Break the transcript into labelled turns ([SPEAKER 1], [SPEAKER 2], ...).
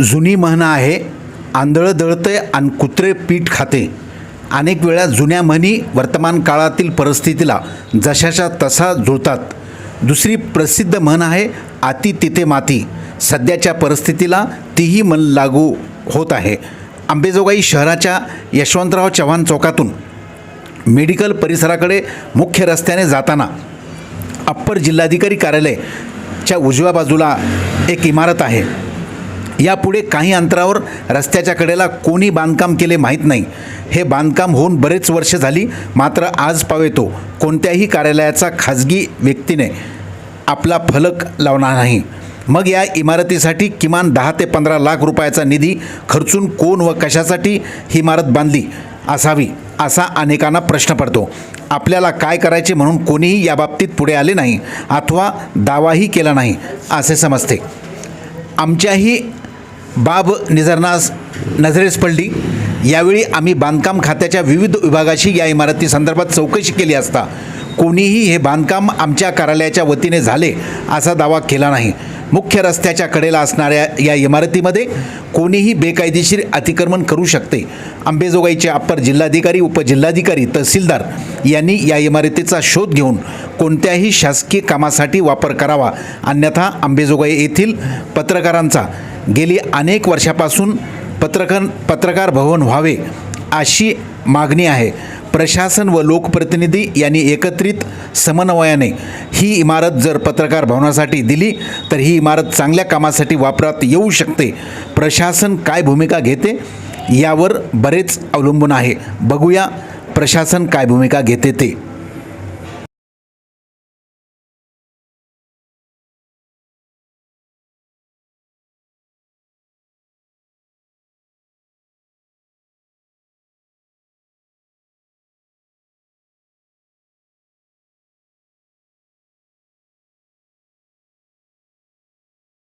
[SPEAKER 1] जुनी म्हण आहे आंधळं दळते आणि कुत्रे पीठ खाते. अनेक वेळा जुन्या म्हणी वर्तमान काळातील परिस्थितीला जशाच्या तसा जुळतात. दुसरी प्रसिद्ध म्हण आहे आती तिथे माती. सध्याच्या परिस्थितीला तीही मन लागू होत आहे. अंबेजोगाई शहराच्या यशवंतराव चव्हाण चौकातून. मेडिकल परिसराकडे मुख्य रस्त्याने जाताना अप्पर जिल्हाधिकारी कार्यालयच्या उजव्या बाजूला एक इमारत आहे. यापुढे काही अंतरावर रस्त्याच्या कडेला कोणी बांधकाम केले माहीत नाही. हे बांधकाम होऊन बरेच वर्ष झाली मात्र आज पावेतो कोणत्याही कार्यालयाचा खाजगी व्यक्तीने आपला फलक लावणार नाही. मग या इमारतीसाठी किमान दहा ते पंधरा लाख रुपयाचा निधी खर्चून कोण व कशासाठी ही इमारत बांधली असावी असा अनेकांना प्रश्न पडतो. आपल्याला काय करायचे म्हणून कोणीही याबाबतीत पुढे आले नाही अथवा दावाही केला नाही असे समजते. आमच्याही बाब निजरनास नजरेस पडली. यावेळी आम्ही बांधकाम खात्याच्या विविध विभागाशी या इमारती संदर्भात चौकशी केली असता कोणीही हे बांधकाम आमच्या कार्यालयाच्या वतीने झाले असा दावा केला नाही. मुख्य रस्त्याच्या कडेला असणाऱ्या या इमारतीमध्ये कोणीही बेकायदेशीर अतिक्रमण करू शकते. अंबेजोगाईचे अप्पर जिल्हाधिकारी उपजिल्हाधिकारी तहसीलदार यांनी या इमारतीचा शोध घेऊन कोणत्याही शासकीय कामासाठी वापर करावा. अन्यथा अंबेजोगाई येथील पत्रकारांचा गेली अनेक वर्षापासून पत्रकार पत्रकार भवन व्हावे अशी मागणी आहे. प्रशासन व लोकप्रतिनिधी यांनी एकत्रित समन्वयाने ही इमारत जर पत्रकार भवनासाठी दिली तर ही इमारत चांगल्या कामासाठी वापरात येऊ शकते. प्रशासन काय भूमिका घेते यावर बरेच अवलंबून आहे. बघूया प्रशासन काय भूमिका घेते ते.